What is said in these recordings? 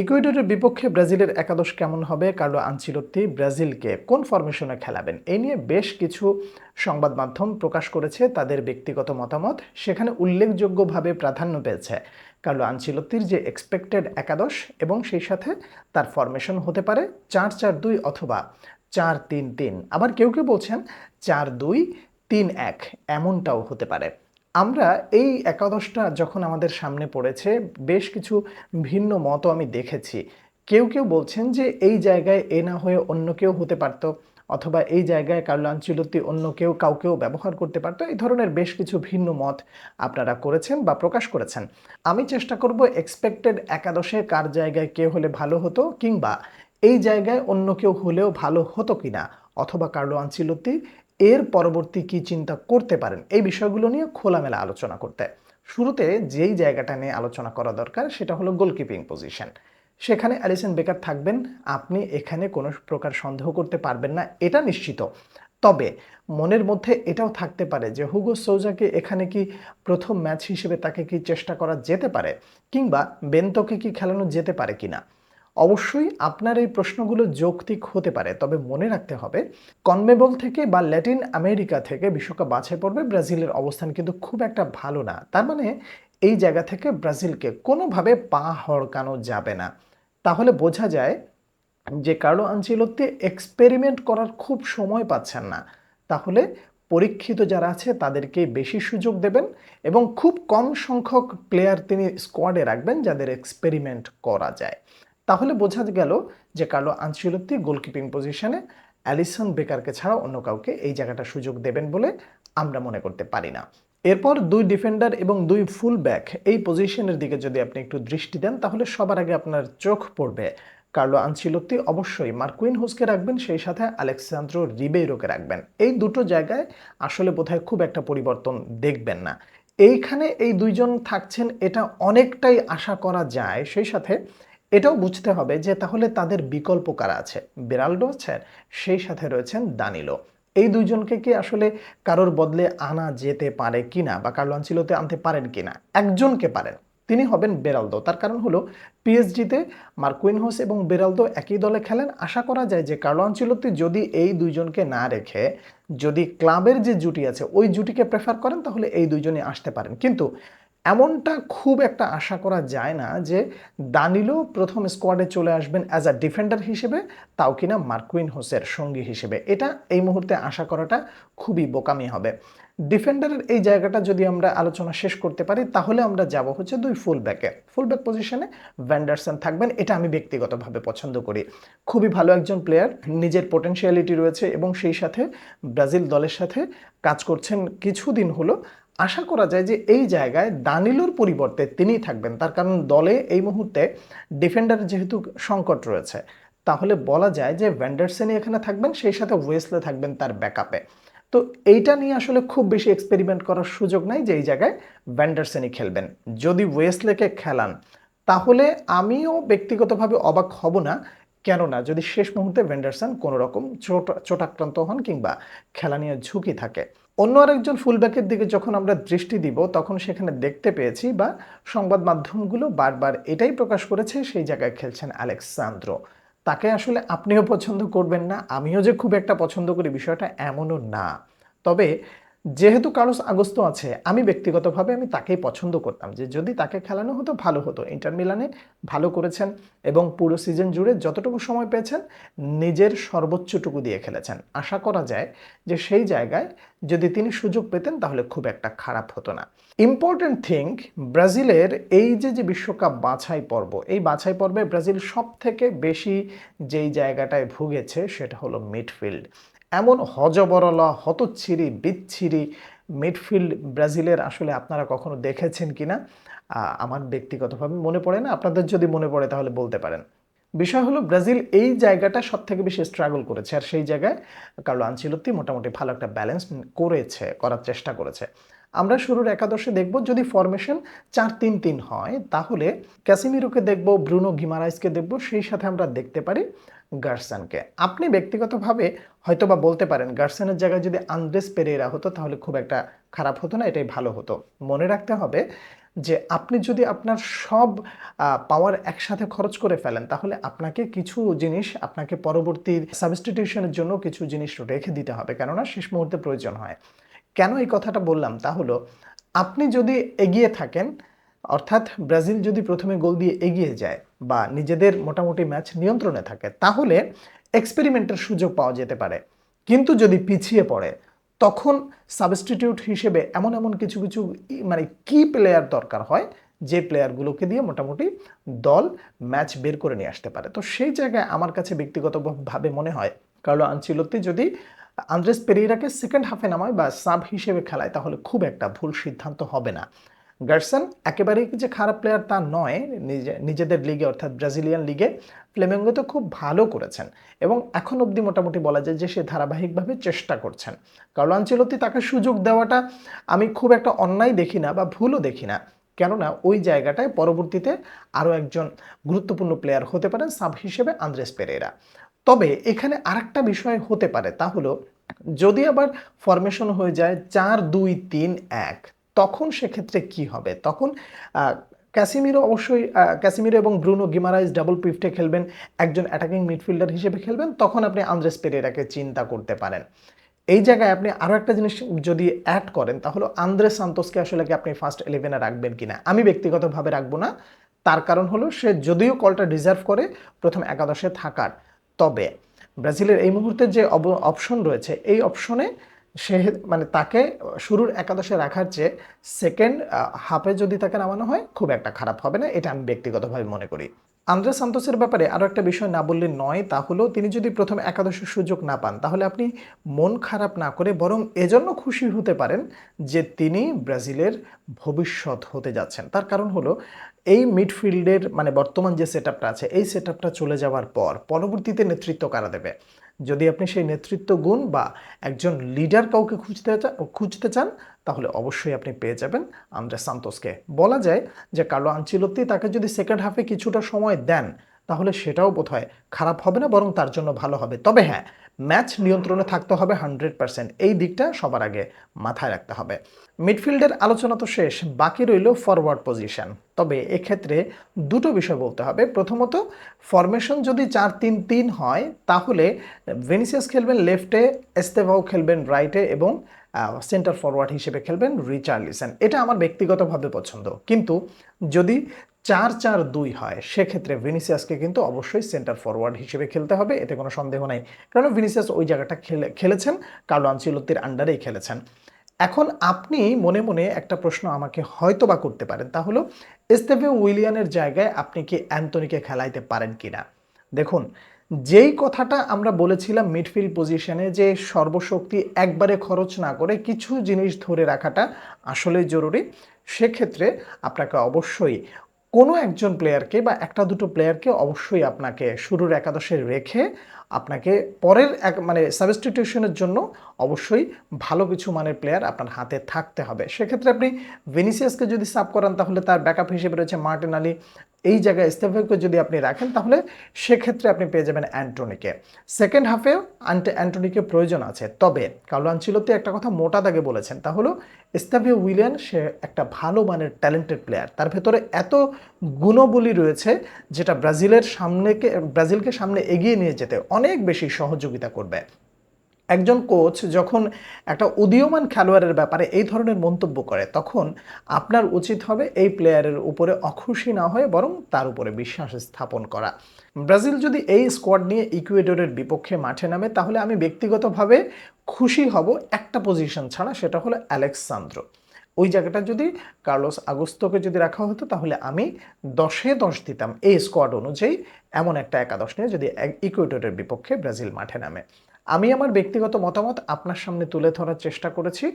ইকুয়েডরের বিপক্ষে ব্রাজিলের একাদশ কেমন হবে? কার্লো আনচিলত্তি ব্রাজিলকে কোন ফরমেশনে খেলাবেন? এই নিয়ে বেশ কিছু সংবাদ মাধ্যম প্রকাশ করেছে তাদের ব্যক্তিগত মতামত। সেখানে উল্লেখযোগ্যভাবে প্রাধান্য পেয়েছে কার্লো আনচিলত্তির যে এক্সপেক্টেড একাদশ এবং সেই সাথে তার ফরমেশন হতে পারে চার চার দুই অথবা চার তিন তিন। আবার কেউ কেউ বলছেন চার দুই তিন এক, এমনটাও হতে পারে। আমরা এই একাদশটা যখন আমাদের সামনে পড়েছে, বেশ কিছু ভিন্ন মতও আমি দেখেছি। কেউ কেউ বলছেন যে এই জায়গায় এ না হয়ে অন্য কেউ হতে পারত, অথবা এই জায়গায় কার্লো আঞ্চলতি অন্য কেউ কাউকেও ব্যবহার করতে পারতো। এই ধরনের বেশ কিছু ভিন্ন মত আপনারা করেছেন বা প্রকাশ করেছেন। আমি চেষ্টা করব এক্সপেক্টেড একাদশে কার জায়গায় কে হলে ভালো হতো কিংবা এই জায়গায় অন্য কেউ হলেও ভালো হতো কিনা, অথবা কার্লো আঞ্চিলতি এর পরবর্তী কি চিন্তা করতে পারেন? এই বিষয়গুলো নিয়ে খোলামেলা আলোচনা করতে। শুরুতে যেই জায়গাটা নিয়ে আলোচনা করা দরকার সেটা হলো গোলকিপিং পজিশন সেখানে অ্যালিসন বেকার থাকবেন, আপনি এখানে কোনো প্রকার সন্দেহ করতে পারবেন না, এটা নিশ্চিত। তবে মনের মধ্যে এটাও থাকতে পারে যে হুগো সৌজাকে এখানে কি প্রথম ম্যাচ হিসেবে তাকে কি চেষ্টা করা যেতে পারে? কিংবা বেন্তকে কি খেলানো যেতে পারে কিনা? অবশ্যই আপনার এই প্রশ্নগুলো যৌক্তিক হতে পারে, তবে মনে রাখতে হবে কনমেবল থেকে বা ল্যাটিন আমেরিকা থেকে বিশ্বকাপ বাছাই পর্বে ব্রাজিলের অবস্থান কিন্তু খুব একটা ভালো না। তার মানে এই জায়গা থেকে ব্রাজিলকে কোনোভাবে পা হড়কানো যাবে না। তাহলে বোঝা যায় যে কার্লো আঞ্চিলত্তি এক্সপেরিমেন্ট করার খুব সময় পাচ্ছেন না। তাহলে পরীক্ষিত যারা আছে তাদেরকে বেশি সুযোগ দেবেন এবং খুব কম সংখ্যক প্লেয়ার তিনি স্কোয়াডে রাখবেন যাদের এক্সপেরিমেন্ট করা যায়। তাহলে বোঝা গেল যে কার্লো আনচিলত্তি গোলকিপিং পজিশনে অ্যালিসন বেকারকে ছাড়া অন্য কাউকে এই জায়গাটা সুযোগ দেবেন বলে আমরা মনে করতে পারি না। এরপর দুই ডিফেন্ডার এবং দুই ফুল ব্যাক এই পজিশনের দিকে যদি আপনি একটু দৃষ্টি দেন, তাহলে সবার আগে আপনার চোখ পড়বে। কার্লো আনচিলত্তি অবশ্যই মার্কুইন হোসকে রাখবেন, সেই সাথে আলেক্সান্দ্রো রিবেইরোকে রাখবেন। এই দুটো জায়গায় আসলে বোধহয় খুব একটা পরিবর্তন দেখবেন না। এইখানে এই দুইজন থাকছেন, এটা অনেকটাই আশা করা যায়। সেই সাথে এটাও বুঝতে হবে যে তাহলে তাদের বিকল্প কারা আছে? বেরাল্ডো আছেন, সেই সাথে রয়েছেন দানিলো। এই দুইজনকে কি আসলে কারোর বদলে আনা যেতে পারে কিনা বা কার্লো আনচিলোতে আনতে পারেন কিনা? একজনকে পারেন, তিনি হবেন বেরালদো তার কারণ হলো, পিএসজিতে মার্কুইনহোস এবং বেরালদো একই দলে খেলেন। আশা করা যায় যে কার্লো আনচিলত্তি যদি এই দুইজনকে না রেখে, যদি ক্লাবের যে জুটি আছে, ওই জুটিকে প্রেফার করেন, তাহলে এই দুইজনই আসতে পারেন। কিন্তু এমনটা খুব একটা আশা করা যায় না যে দানিলো প্রথম স্কোয়াডে চলে আসবেন অ্যাজ আ ডিফেন্ডার হিসেবে, তাও কিনা মার্কুইন হোসের সঙ্গী হিসেবে। এটা এই মুহূর্তে আশা করাটা খুবই বোকামি হবে। ডিফেন্ডারের এই জায়গাটা যদি আমরা আলোচনা শেষ করতে পারি, তাহলে আমরা যাব হচ্ছে দুই ফুল ব্যাকে ফুল ব্যাক পজিশনে ভ্যান্ডারসন থাকবেন, এটা আমি ব্যক্তিগতভাবে পছন্দ করি। খুবই ভালো একজন প্লেয়ার নিজের পোটেনশিয়ালিটি রয়েছে এবং সেই সাথে ব্রাজিল দলের সাথে কাজ করছেন কিছুদিন হলো। আশা করা যায় যে এই জায়গায় দানিলোর পরিবর্তে তিনিই থাকবেন। তার কারণ দলে এই মুহূর্তে ডিফেন্ডার যেহেতু সংকট রয়েছে, তাহলে বলা যায় যে ভ্যান্ডারসেনই এখানে থাকবেন, সেই সাথে ওয়েসলে থাকবেন তার ব্যাকআপে তো এইটা নিয়ে আসলে খুব বেশি এক্সপেরিমেন্ট করার সুযোগ নাই যে এই জায়গায় ভ্যান্ডারসেনই খেলবেন। যদি ওয়েসলেকে খেলান, তাহলে আমিও ব্যক্তিগতভাবে অবাক হব না, কেননা যদি শেষ মুহূর্তে ভেন্ডারসন কোনো রকম চোট চোটাক্রান্ত হন কিংবা খেলা নিয়ে ঝুঁকি থাকে অন্য আরেকজন ফুলব্যাকের দিকে যখন আমরা দৃষ্টি দিব, তখন সেখানে দেখতে পেয়েছি বা সংবাদ মাধ্যমগুলো বারবার এটাই প্রকাশ করেছে, সেই জায়গায় খেলছেন আলেক্সান্দ্রো। তাকে আসলে আপনিও পছন্দ করবেন না, আমিও যে খুব একটা পছন্দ করি বিষয়টা এমনও না। তবে যেহেতু কার্লোস আগস্ত আছে, আমি ব্যক্তিগতভাবে আমি তাকেই পছন্দ করতাম যে যদি তাকে খেলানো হতো, ভালো হতো। ইন্টার মিলানে ভালো করেছেন এবং পুরো সিজন জুড়ে যতটুকু সময় পেয়েছেন, নিজের সর্বোচ্চটুকু দিয়ে খেলেছেন। আশা করা যায় যে সেই জায়গায় যদি তিনি সুযোগ পেতেন, তাহলে খুব একটা খারাপ হতো না। ইম্পর্ট্যান্ট থিং ব্রাজিলের এই যে যে বিশ্বকাপ বাছাই পর্ব, এই বাছাই পর্বে ব্রাজিল সব থেকে বেশি যেই জায়গাটায় ভুগেছে, সেটা হলো মিডফিল্ড। এমন হজবরলা, হতচ্ছিরি, বিচ্ছিরি মিডফিল্ড ব্রাজিলের আসলে আপনারা কখনো দেখেছেন কি না আমার ব্যক্তিগতভাবে মনে পড়ে না। আপনাদের যদি মনে পড়ে তাহলে বলতে পারেন। বিষয় হলো, ব্রাজিল এই জায়গাটা সব থেকে বেশি স্ট্রাগল করেছে। আর সেই জায়গায় কার্লো আনচিলত্তি মোটামুটি ভালো একটা ব্যালেন্স করেছে, করার চেষ্টা করেছে। আমরা শুরুর একাদশে দেখব, যদি ফরমেশন চার তিন তিন হয়, তাহলে ক্যাসিমিরোকে দেখব, ব্রুনো গিমারাইসকে দেখব, সেই সাথে আমরা দেখতে পারি গার্সনকে। আপনি ব্যক্তিগতভাবে হয়তো বা বলতে পারেন, গার্সনের জায়গায় যদি আন্দ্রেস পেরেরা হতো, তাহলে খুব একটা খারাপ হতো না, এটাই ভালো হতো। মনে রাখতে হবে যে, আপনি যদি আপনার সব পাওয়ার একসাথে খরচ করে ফেলেন, তাহলে আপনাকে কিছু জিনিস, আপনাকে পরবর্তী সাবস্টিটিউশনের জন্য কিছু জিনিস রেখে দিতে হবে, কেননা শেষ মুহূর্তে প্রয়োজন হয়। কেন এই কথাটা বললাম? তা হলো, আপনি যদি এগিয়ে থাকেন অর্থাৎ ব্রাজিল যদি প্রথমে গোল দিয়ে এগিয়ে যায় বা নিজেদের মোটামুটি ম্যাচ নিয়ন্ত্রণে থাকে, তাহলে এক্সপেরিমেন্টের সুযোগ পাওয়া যেতে পারে। কিন্তু যদি পিছিয়ে পড়ে, তখন সাবস্টিটিউট হিসেবে এমন এমন কিছু কিছু মানে কি প্লেয়ার দরকার হয়, যে প্লেয়ারগুলোকে দিয়ে মোটামুটি দল ম্যাচ বের করে নিয়ে আসতে পারে। তো সেই জায়গায় আমার কাছে ব্যক্তিগতভাবে মনে হয়, কার্লো আনচিলত্তি যদি আন্দ্রেস পেরিরাকে সেকেন্ড হাফে নামায় বা সাব হিসেবে খেলায়, তাহলে খুব একটা ভুল সিদ্ধান্ত হবে না। গার্সন একেবারেই যে খারাপ প্লেয়ার তা নয়। নিজে, নিজেদের লিগে অর্থাৎ ব্রাজিলিয়ান লিগে ফ্লেমেঙ্গোতে খুব ভালো করেছেন এবং এখন অবধি মোটামুটি বলা যায় যে সে ধারাবাহিকভাবে চেষ্টা করছেন। কার্লো আনচেলত্তি তাকে সুযোগ দেওয়াটা আমি খুব একটা অন্যায় দেখি না বা ভুলও দেখি না। কেননা ওই জায়গাটায় পরবর্তীতে আরও একজন গুরুত্বপূর্ণ প্লেয়ার হতে পারেন সাব হিসেবে আন্দ্রেস পেরেরা। তবে এখানে আরেকটা বিষয় হতে পারে তা হলো, যদি আবার ফরমেশন হয়ে যায় চার দুই তিন এক তখন সেক্ষেত্রে কি হবে? তখন ক্যাসিমিরো অবশ্যই ক্যাসিমিরো এবং ব্রুনো গিমারাইজ ডাবল পিফটে খেলবেন। একজন অ্যাটাকিং মিডফিল্ডার হিসেবে খেলবেন। তখন আপনি আন্দ্রেস পেরেরাকে চিন্তা করতে পারেন। এই জায়গায় আপনি আরও একটা জিনিস যদি অ্যাড করেন, তাহলে আন্দ্রে সান্তোসকে আসলে কি আপনি ফার্স্ট ইলেভেনে রাখবেন কি না আমি ব্যক্তিগতভাবে রাখব না। তার কারণ হলো, সে যদিও কলটা ডিজার্ভ করে প্রথম একাদশে থাকার। তবে ব্রাজিলের এই মুহূর্তে যে অপশন রয়েছে, এই অপশনে সে মানে তাকে শুরুর একাদশে রাখার চেয়ে সেকেন্ড হাফে যদি তাকে নামানো হয়, খুব একটা খারাপ হবে না, এটা আমি ব্যক্তিগতভাবে মনে করি। আন্দ্রে সান্তোসের ব্যাপারে আরও একটা বিষয় না বললে নয়, তা হলো তিনি যদি প্রথম একাদশের সুযোগ না পান, তাহলে আপনি মন খারাপ না করে বরং এজন্য খুশি হতে পারেন যে তিনি ব্রাজিলের ভবিষ্যৎ হতে যাচ্ছেন। তার কারণ হলো এই মিডফিল্ডের মানে বর্তমান যে সেট আছে, এই সেট চলে যাওয়ার পর পরবর্তীতে নেতৃত্ব কারা দেবে? যদি আপনি সেই নেতৃত্ব গুণ বা একজন লিডার কাউকে খুঁজতে খুঁজতে চান, তাহলে অবশ্যই আপনি পেয়ে যাবেন আন্দ্রে সান্তোসকে। বলা যায় যে কার্লো আঞ্চিলত্তি তাকে যদি সেকেন্ড হাফে কিছুটা সময় দেন, তাহলে সেটাও বোধ হয় খারাপ হবে না, বরং তার জন্য ভালো হবে। তবে হ্যাঁ ম্যাচ নিয়ন্ত্রণে থাকতে হবে হান্ড্রেড পার্সেন্ট। এই দিকটা সবার আগে মাথায় রাখতে হবে। মিডফিল্ডের আলোচনা তো শেষ, বাকি রইল ফরওয়ার্ড পজিশন তবে এক্ষেত্রে দুটো বিষয় বলতে হবে। প্রথমত ফরমেশন যদি চার তিন তিন হয়, তাহলে ভেনিসিয়াস খেলবেন লেফটে এস্তেভাও খেলবেন রাইটে এবং সেন্টার ফরওয়ার্ড হিসেবে খেলবেন রিচার্লিসন এটা আমার ব্যক্তিগতভাবে পছন্দ। কিন্তু যদি চার চার দুই হয়। সেক্ষেত্রে ভিনিসিয়াসকে কিন্তু অবশ্যই সেন্টার ফরওয়ার্ড হিসেবে খেলতে হবে, এতে কোনো সন্দেহ নাই। কারণ ভিনিসিয়াস ওই জায়গাটা খেলে, খেলেছেন, কার্লো আনচিলত্তির আন্ডারেই খেলেছেন। এখন আপনি মনে মনে একটা প্রশ্ন আমাকে হয়তো বা করতে পারেন। তা হলো এস্তেভে উইলিয়ানের জায়গায় আপনি কি অ্যান্টনিকে খেলাইতে পারেন কিনা? দেখুন, যেই কথাটা আমরা বলেছিলাম মিডফিল্ড পজিশনে যে সর্বশক্তি একবারে খরচ না করে কিছু জিনিস ধরে রাখাটা আসলেই জরুরি, সেক্ষেত্রে আপনাকে অবশ্যই কোনো একজন প্লেয়ারকে বা একটা দুটো প্লেয়ারকে অবশ্যই আপনাকে শুরুর একাদশে রেখে আপনাকে পরের এক মানে সাবস্টিটিউশনের জন্য অবশ্যই ভালো কিছু মানের প্লেয়ার আপনার হাতে থাকতে হবে। সেক্ষেত্রে আপনি ভেনিসিয়াসকে যদি সাব করান, তাহলে তার ব্যাকআপ হিসেবে রয়েছে মার্টিন আলী এই জায়গায় স্টেফেকে যদি আপনি রাখেন, তাহলে সেক্ষেত্রে আপনি পেয়ে যাবেন অ্যান্টনিকে। সেকেন্ড হাফেও আন্টে অ্যান্টনিকে প্রয়োজন আছে। তবে কার্লো আনচিলতে একটা কথা মোটা দাগে বলেছেন, তা হলো স্টাভিও উইলিয়ান, সে একটা ভালো মানের ট্যালেন্টেড প্লেয়ার তার ভেতরে এত গুণবলী রয়েছে যেটা ব্রাজিলের সামনেকে ব্রাজিলকে সামনে এগিয়ে নিয়ে যেতে অনেক বেশি সহযোগিতা করবে। একজন কোচ যখন একটা উদীয়মান খেলোয়াড়ের ব্যাপারে এই ধরনের মন্তব্য করে, তখন আপনার উচিত হবে এই প্লেয়ারের উপরে অখুশি না হয়ে বরং তার উপরে বিশ্বাস স্থাপন করা। ব্রাজিল যদি এই স্কোয়াড নিয়ে ইকুয়েডরের বিপক্ষে মাঠে নামে, তাহলে আমি ব্যক্তিগতভাবে খুশি হব একটা পজিশন ছাড়া, সেটা হলো অ্যালেক্সান্দ্রো ওই জায়গাটা যদি কার্লোস আগস্টোকে যদি রাখা হতো, তাহলে আমি দশে দশ দিতাম এই স্কোয়াড অনুযায়ী এমন একটা একাদশ নিয়ে যদি ইকুয়েডরের বিপক্ষে ব্রাজিল মাঠে নামে। আমি আমার ব্যক্তিগত মতামত আপনার সামনে তুলে ধরার চেষ্টা করেছি।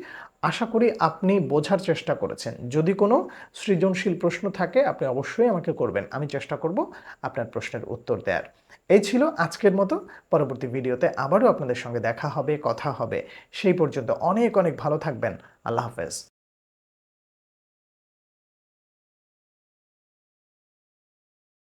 আশা করি আপনি বোঝার চেষ্টা করেছেন। যদি কোনো সৃজনশীল প্রশ্ন থাকে, আপনি অবশ্যই আমাকে করবেন। আমি চেষ্টা করব আপনার প্রশ্নের উত্তর দেওয়ার এই ছিল আজকের মতো। পরবর্তী ভিডিওতে আবারও আপনাদের সঙ্গে দেখা হবে, কথা হবে। সেই পর্যন্ত অনেক অনেক ভালো থাকবেন। আল্লাহ হাফেজ।